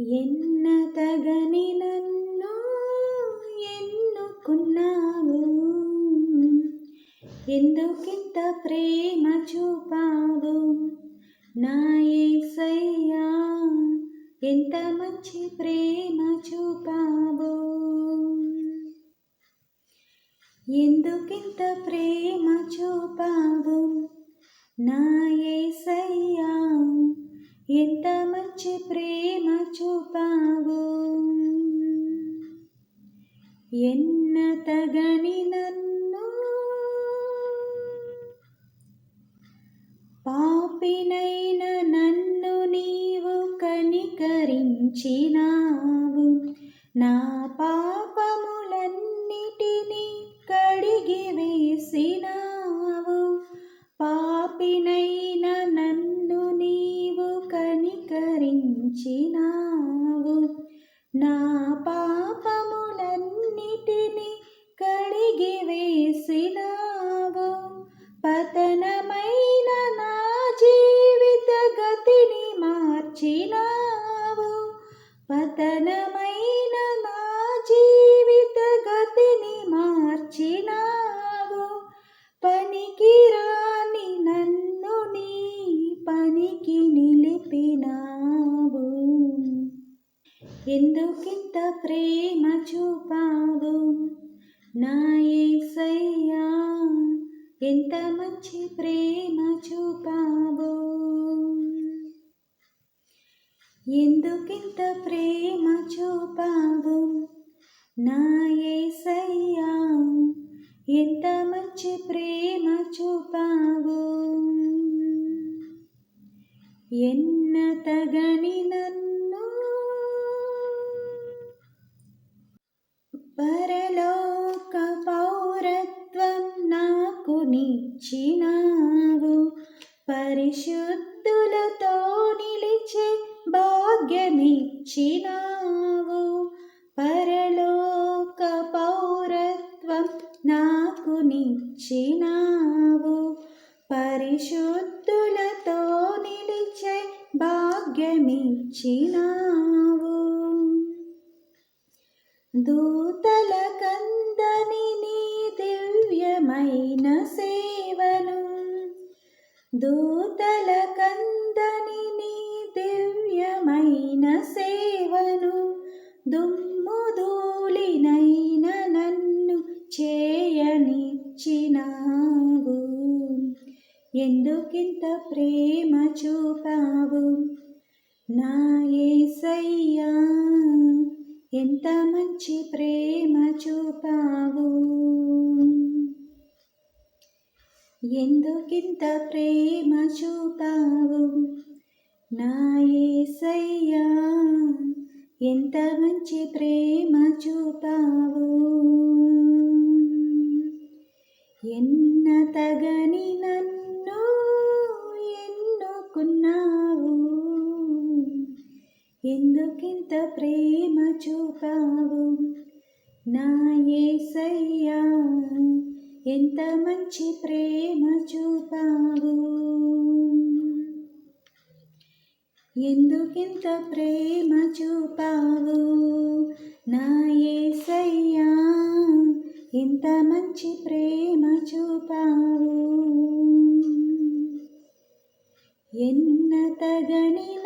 ఎన్నతగని నన్ను ఎన్నుకున్నావు? ఎందుకింత ప్రేమ చూపావు? నా యేసయ్యా ఎంత మంచి ప్రేమ చూపావు? ఎందుకింత ప్రేమ చూపావు? నా యేసయ్యా ఇంత మంచి ప్రేమ చూపావు. ఎన్న తగని నన్ను పాపినైన నన్ను నీవు కనికరించినావు. నా పాప నా పాపములన్నిటిని కడిగి వేసినావు. పతనమైన నా జీవిత గతిని మార్చినావు. పతనమైన ఎందుకింత ప్రేమ చూపావు నా యేసయ్యా ఎంత మంచి ప్రేమ చూపావు ఎందుకింత ప్రేమ చూపావు నా యేసయ్యా ఎంత మంచి ప్రేమ చూపావు ఎన్న తగని పరలోక పౌరత్వం నాకు నిచ్చినావు పరిశుద్ధులతో నిలిచే భాగ్యమిచ్చినావు పరలోక పౌరత్వం నాకు నిచ్చినావు పరిశుద్ధులతో నిలిచే భాగ్యమిచ్చినావు దూతల కందని నీ దివ్యమైన సేవను. దూతల కందని నీ దివ్యమైన సేవను. దుమ్ము ధూళినైన నన్ను చేయనిచ్చినావు. ఎందుకింత ప్రేమ చూపావు నా ఏసయ్యా? ఎంత మంచి ప్రేమ చూపావు. ఎందుకింత ప్రేమ చూపావు. నాయసయ్యా ఎంత మంచి ప్రేమ చూపావు. ఎన్న తగని నన్ను ఎన్నుకున్నా ఎందుకింత ప్రేమ చూపావు? నా ఏసయ్యా ఎంత మంచి ప్రేమ చూపావు? ఎందుకింత ప్రేమ చూపావు? నా ఏసయ్యా ఎంత మంచి ప్రేమ చూపావు? ఎన్న తగని